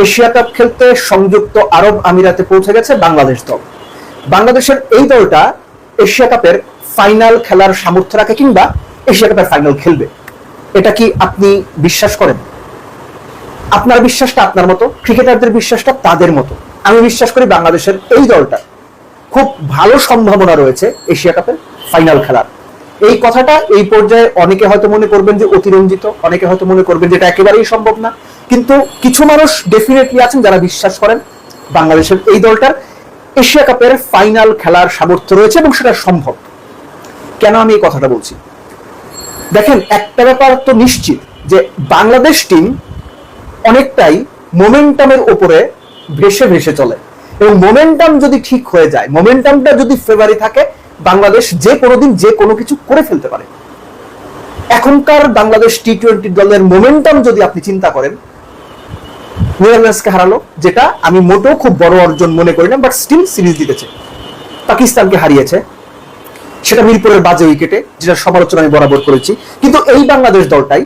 Asia cup খেলতে সংযুক্ত আরব আমিরাতে পৌঁছে গেছে বাংলাদেশ দল। বাংলাদেশের এই দলটা এশিয়া কাপের ফাইনাল খেলার সামর্থ্য রাখে কিংবা এশিয়া কাপের ফাইনাল খেলবে। এটা কি আপনি বিশ্বাস করেন? আপনার বিশ্বাসটা আপনার মতো, ক্রিকেটারদের বিশ্বাসটা তাদের মতো। আমি বিশ্বাস করি বাংলাদেশের এই দলটা খুব ভালো সম্ভাবনা রয়েছে এশিয়া কাপের ফাইনাল খেলার। এই কথাটা এই পর্যায়ে অনেকে হয়তো মনে করবেন যে অতিরঞ্জিত, অনেকে হয়তো মনে করবেন যে এটা একেবারেই সম্ভব না। কিন্তু কিছু মানুষ ডেফিনেটলি আছেন যারা বিশ্বাস করেন বাংলাদেশের এই দলটার এশিয়া কাপের ফাইনাল খেলার সামর্থ্য রয়েছে এবং সেটা সম্ভব। কেন আমি এই কথাটা বলছি? দেখেন, একটা ব্যাপার তো নিশ্চিত যে বাংলাদেশ টিম অনেকটাই মোমেন্টামের উপরে ভেসে ভেসে চলে। এবং মোমেন্টাম যদি ঠিক হয়ে যায় মোমেন্টামটা যদি ফেভারি থাকে, বাংলাদেশ যে কোনো দিন যে কোনো কিছু করে ফেলতে পারে। এখনকার বাংলাদেশ টি টোয়েন্টি দলের মোমেন্টাম যদি আপনি চিন্তা করেন নেদারল্যান্ডসকে হারালো, যেটা আমি মোটেও খুব বড় অর্জন মনে করি না বাট স্টিল সিরিজ জিতেছে। পাকিস্তানকে হারিয়েছে। সেটা মিরপুরের বাজে উইকেটে যেটা সমালোচনা আমি বরাবর করেছি। কিন্তু এই বাংলাদেশ দলটাই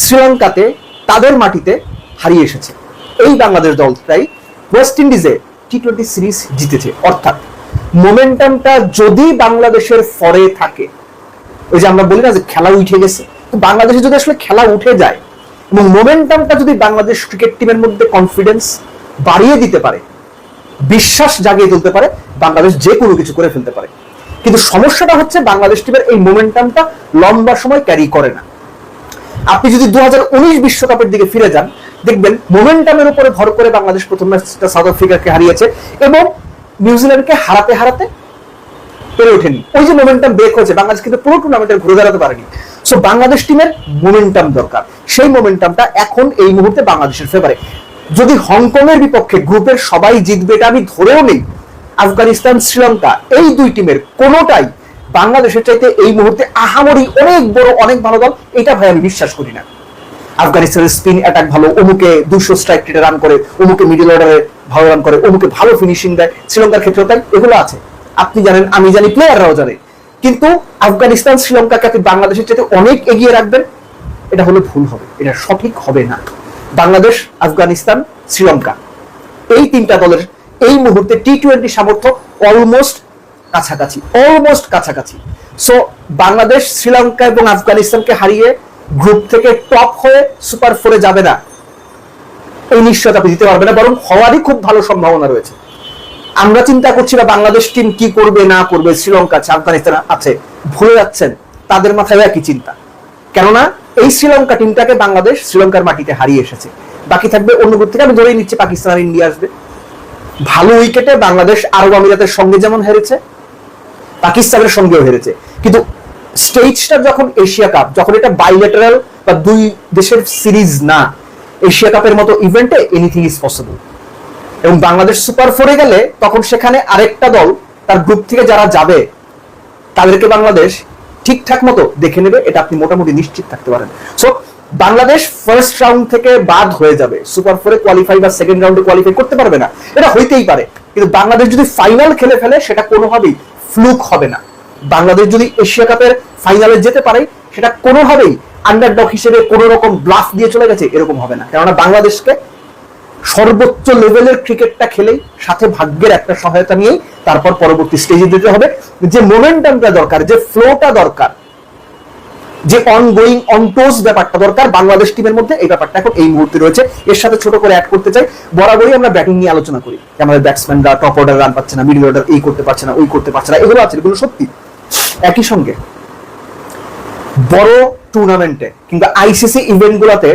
শ্রীলঙ্কাতে তাদের মাটিতে হারিয়ে এসেছে। এই বাংলাদেশ দলটাই ওয়েস্ট ইন্ডিজে টি টোয়েন্টি সিরিজ জিতেছে। অর্থাৎ মোমেন্টামটা যদি বাংলাদেশের ফরে থাকে, ওই যে আমরা বলি না যে খেলা উঠে গেছে বাংলাদেশে যদি আসলে খেলা উঠে যায় এবং মোমেন্টামটা যদি বাংলাদেশ ক্রিকেট টিমের মধ্যে কনফিডেন্স বাড়িয়ে দিতে পারে, বিশ্বাস জাগিয়ে তুলতে পারে, বাংলাদেশ যে কোনো কিছু করে ফেলতে পারে। কিন্তু সমস্যাটা হচ্ছে বাংলাদেশ টিমের এই মোমেন্টামটা লম্বা সময় ক্যারি করে না। আপনি যদি দু বিশ্বকাপের দিকে ফিরে যান, দেখবেন মোমেন্টামের উপরে ভর করে বাংলাদেশ প্রথম ম্যাচটা সাউথ আফ্রিকাকে হারিয়েছে এবং নিউজিল্যান্ডকে হারাতে হারাতে পেরে ওঠেনি। ওই যে মোমেন্টাম ব্রেক হয়েছে, বাংলাদেশ কিন্তু পুরো টুর্নামেন্টের ঘুরে দাঁড়াতে পারেনি। সো বাংলাদেশ টিমের মোমেন্টাম দরকার। সেই মোমেন্টামটা এখন এই মুহূর্তে বাংলাদেশের ফেভারে যদি হংকং এর বিপক্ষে গ্রুপের সবাই জিতবে, এটা আমি ধরেও নেই। আফগানিস্তান, শ্রীলঙ্কা, এই দুই টিমের কোনোটাই বাংলাদেশের চাইতে এই মুহূর্তে আহামরি অনেক বড়, অনেক ভালো দল, এটা ভাই আমি বিশ্বাস করি না। আফগানিস্তানের স্পিন অ্যাটাক ভালো, অমুকে দুশো স্ট্রাইক রেটে রান করে, অমুকে মিডল অর্ডারে ভালো রান করে, অমুকে ভালো ফিনিশিং দেয়। শ্রীলঙ্কার ক্ষেত্রেও তাই, এগুলো আছে। আপনি জানেন, আমি জানি প্লেয়াররাও জানে। কিন্তু আফগানিস্তান, শ্রীলঙ্কাকে আপনি বাংলাদেশের চাইতে অনেক এগিয়ে রাখবেন, এটা হলে ভুল হবে, এটা সঠিক হবে না। বাংলাদেশ, আফগানিস্তান, শ্রীলঙ্কা, এই তিনটা দলের এই মুহূর্তে টি টোয়েন্টি সামর্থ্য অলমোস্ট কাছাকাছি অলমোস্ট কাছাকাছি। সো বাংলাদেশ, শ্রীলঙ্কা এবং আফগানিস্তানকে হারিয়ে গ্রুপ থেকে টপ হয়ে সুপার ফোরে যাবে না। এই নিশ্চয়তা আপনি দিতে পারবে না, বরং হওয়ারই খুব ভালো সম্ভাবনা রয়েছে। আমরা চিন্তা করছি না বাংলাদেশ টিম কি করবে, না করবে, শ্রীলঙ্কা আছে আফগানিস্তান আছে, ভুলে যাচ্ছেন, তাদের মাথায় একই চিন্তা। কেননা, এই শ্রীলঙ্কা টিমটাকে বাংলাদেশ শ্রীলঙ্কার মাটিতে হারিয়ে এসেছে। বাকি থাকবে অন্য গ্রুপ থেকে, আমি ধরেই নিচ্ছি পাকিস্তান আর ইন্ডিয়া আসবে। ভালো উইকেটে বাংলাদেশ আরব আমিরাতের সঙ্গে যেমন হেরেছে, পাকিস্তানের সঙ্গেও হেরেছে। কিন্তু স্টেজটা যখন এশিয়া কাপ, যখন এটা বাইলেটারাল বা দুই দেশের সিরিজ না, এশিয়া কাপের মতো ইভেন্টে এনিথিং ইজ পসিবল এবং বাংলাদেশ সুপার ফোরে গেলে তখন সেখানে আরেকটা দল তার গ্রুপ থেকে যারা যাবে, তাদেরকে বাংলাদেশ ঠিকঠাক মতো দেখে নেবে, এটা আপনি মোটামুটি নিশ্চিত থাকতে পারেন। সো বাংলাদেশ ফার্স্ট রাউন্ড থেকে বাদ হয়ে যাবে। সুপার ফোরে কোয়ালিফাই বা সেকেন্ড রাউন্ডে কোয়ালিফাই করতে পারবে না। এটা হইতেই পারে। কিন্তু বাংলাদেশ যদি ফাইনাল খেলে ফেলে, সেটা কোনোভাবেই ফ্লুক হবে না। বাংলাদেশ যদি এশিয়া কাপের ফাইনালে যেতে পারে, সেটা কোনোভাবেই আন্ডারডগ হিসেবে কোনো রকম ব্লাফ দিয়ে চলে গেছে, এরকম হবে না। কেননা বাংলাদেশকে সর্বোচ্চ লেভেলের ক্রিকেটটা খেলেই সাথে ভাগ্যের একটা সহায়তা নিয়েই তারপর পরবর্তী স্টেজে যেতে হবে। যে মোমেন্টামটা দরকার, যে ফ্লোটা দরকার, যে অনগোয়িং অনটোজ ব্যাপারটা দরকার বাংলাদেশ টিমের মধ্যে, এই ব্যাপারটা এখন এই মুহূর্তে রয়েছে। এর সাথে ছোট করে অ্যাড করতে চাই। বরাবরই আমরা ব্যাটিং নিয়ে আলোচনা করি। আমাদের ব্যাটসম্যানরা টপ অর্ডার রান পাচ্ছে না মিডল অর্ডার এই করতে পারছে না, ওই করতে পারছে না, এগুলো আছে, এগুলো সত্যি। একই সঙ্গে বড় টুর্নামেন্টে কিংবা আইসিসি ইভেন্টগুলোতে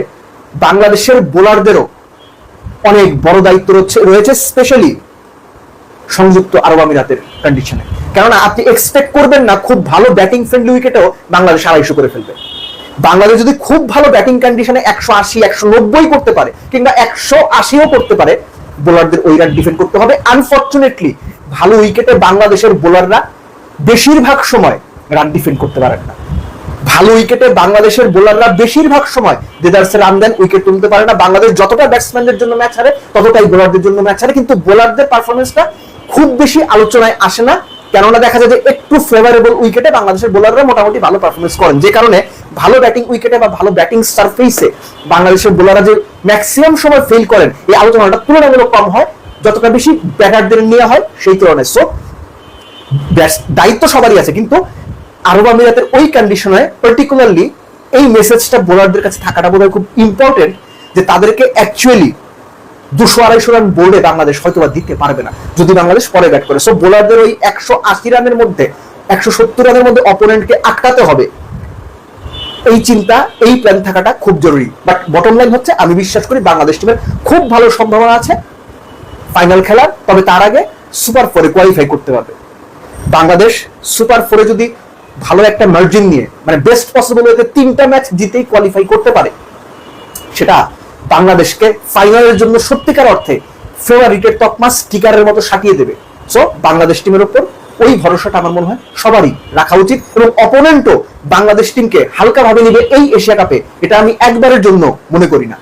বাংলাদেশের বোলারদেরও অনেক বড় দায়িত্ব রয়েছে স্পেশালি সংযুক্ত আরব আমিরাতের কন্ডিশনে কেননা আপনি এক্সপেক্ট করবেন না খুব ভালো ব্যাটিং ফ্রেন্ডলি উইকেটেও বাংলাদেশ আড়াইশো করে ফেলবে। বাংলাদেশ যদি খুব ভালো ব্যাটিং কন্ডিশনে একশো আশি, একশো নব্বই করতে পারে, কিংবা একশো আশিও করতে পারে বোলারদের ওই রান ডিফেন্ড করতে হবে। আনফর্চুনেটলি ভালো উইকেটে বাংলাদেশের বোলাররা বেশিরভাগ সময় রান ডিফেন্ড করতে পারেন না। ভালো উইকেটে বাংলাদেশের বোলাররা বেশিরভাগ সময় দেদার্সে রান দেন উইকেট তুলতে পারে না। বাংলাদেশ যতটা ব্যাটসম্যানদের জন্য ম্যাচ হারে, ততটাই বোলারদের জন্য ম্যাচ হারে। কিন্তু বোলারদের পারফরমেন্সটা খুব বেশি আলোচনায় আসে না। কেননা দেখা যায় যে একটু ফেভারেবল উইকেটে বাংলাদেশের বোলাররা মোটামুটি ভালো পারফরমেন্স করেন। যে কারণে ভালো ব্যাটিং উইকেটে বা ভালো ব্যাটিং সারফেসে বাংলাদেশের বোলাররা যে ম্যাক্সিমাম সময় ফেল করেন, এই আলোচনাটা তুলনামূলক কম হয়। যতটা বেশি ব্যাটারদের নেওয়া হয়, সেই তুলনায়। সো দায়িত্ব সবারই আছে। কিন্তু আরব আমিরাতের ওই কন্ডিশনে পার্টিকুলারলি এই মেসেজটা বোলারদের কাছে থাকাটা বোধ খুব ইম্পর্টেন্ট যে তাদেরকে অ্যাকচুয়ালি দুশো আড়াইশো রান বোর্ডে বাংলাদেশ হয়তো বা দিতে পারবে না, যদি বাংলাদেশ পরে ব্যাট করে। সো বোলারদের ওই একশো আশি রানের মধ্যে, একশো সত্তর রানের মধ্যে অপোনেন্টকে আটকাতে হবে। এই চিন্তা, এই প্ল্যান থাকাটা খুব জরুরি। বাট বটম লাইন হচ্ছে, আমি বিশ্বাস করি বাংলাদেশ টিমের খুব ভালো সম্ভাবনা আছে। ফাইনাল খেলার, তবে তার আগে সুপার ফোরে কোয়ালিফাই করতে পারবে। বাংলাদেশ সুপার ফোরে যদি ভালো একটা মার্জিন নিয়ে মানে বেস্ট পসিবল হতে তিনটা ম্যাচ জিতেই কোয়ালিফাই করতে পারে। সেটা বাংলাদেশকে ফাইনালের জন্য সত্যিকার অর্থে ফেভারিটের তকমা স্টিকারের মতো সাটিয়ে দেবে। সো বাংলাদেশ টিমের ওপর ওই ভরসাটা আমার মনে হয় সবারই রাখা উচিত এবং অপোনেন্টও বাংলাদেশ টিমকে হালকাভাবে নিবে এই এশিয়া কাপে এটা আমি একবারের জন্য মনে করি না।